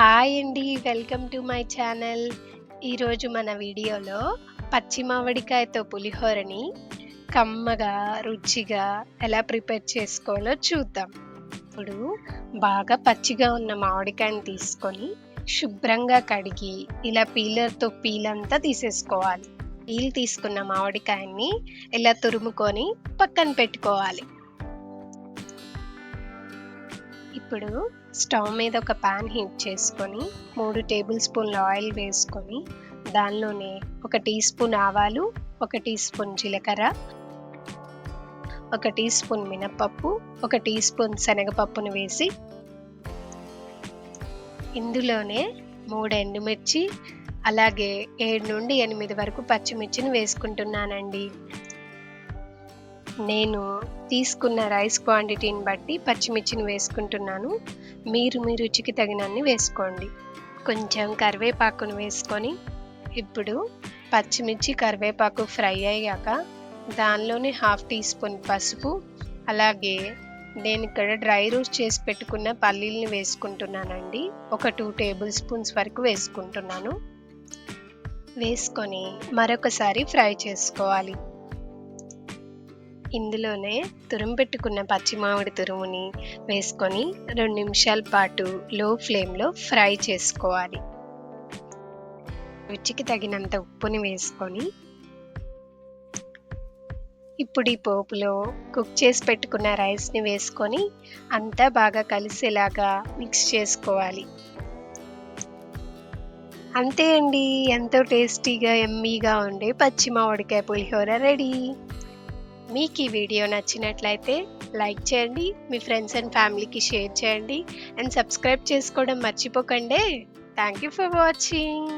Hi అండి welcome to my channel. ఈరోజు మన వీడియోలో పచ్చి మామిడికాయతో పులిహోరని కమ్మగా రుచిగా ఎలా ప్రిపేర్ చేసుకోవాలో చూద్దాం. ఇప్పుడు బాగా పచ్చిగా ఉన్న మామిడికాయని తీసుకొని శుభ్రంగా కడిగి ఇలా పీలర్తో పీలంతా తీసేసుకోవాలి. పీల్ తీసుకున్న మామిడికాయని ఇలా తురుముకొని పక్కన పెట్టుకోవాలి. ఇప్పుడు స్టవ్ మీద ఒక పాన్ హీట్ చేసుకొని మూడు టేబుల్ స్పూన్ల ఆయిల్ వేసుకొని దానిలోనే ఒక టీ స్పూన్ ఆవాలు ఒక టీ స్పూన్ జీలకర్ర ఒక టీ స్పూన్ మినపప్పు ఒక టీ స్పూన్ శనగపప్పును వేసి ఇందులోనే మూడు ఎండుమిర్చి అలాగే ఏడు నుండి ఎనిమిది వరకు పచ్చిమిర్చిని వేసుకుంటున్నానండి. నేను తీసుకున్న రైస్ క్వాంటిటీని బట్టి పచ్చిమిర్చిని వేసుకుంటున్నాను. మీరు మీ రుచికి తగినన్ని వేసుకోండి. కొంచెం కరివేపాకును వేసుకొని ఇప్పుడు పచ్చిమిర్చి కరివేపాకు ఫ్రై అయ్యాక దానిలోనే హాఫ్ టీ స్పూన్ పసుపు అలాగే నేను ఇక్కడ డ్రై రోస్ట్ చేసి పెట్టుకున్న పల్లీల్ని వేసుకుంటున్నానండి. ఒక టూ టేబుల్ స్పూన్స్ వరకు వేసుకుంటున్నాను. వేసుకొని మరొకసారి ఫ్రై చేసుకోవాలి. ఇందులోనే తురుము పెట్టుకున్న పచ్చి మామిడి తురుముని వేసుకొని రెండు నిమిషాల పాటు లో ఫ్లేమ్లో ఫ్రై చేసుకోవాలి. రుచికి తగినంత ఉప్పుని వేసుకొని ఇప్పుడు ఈ పోపులో కుక్ చేసి పెట్టుకున్న రైస్ని వేసుకొని అంతా బాగా కలిసేలాగా మిక్స్ చేసుకోవాలి. అంతే అండి. ఎంతో టేస్టీగా ఎమ్మీగా ఉండే పచ్చి మామిడికాయ పులిహోర రెడీ. మీకు ఈ వీడియో నచ్చినట్లయితే లైక్ చేయండి మీ ఫ్రెండ్స్ అండ్ ఫ్యామిలీకి షేర్ చేయండి అండ్ సబ్స్క్రైబ్ చేసుకోవడం మర్చిపోకండి. Thank you for watching.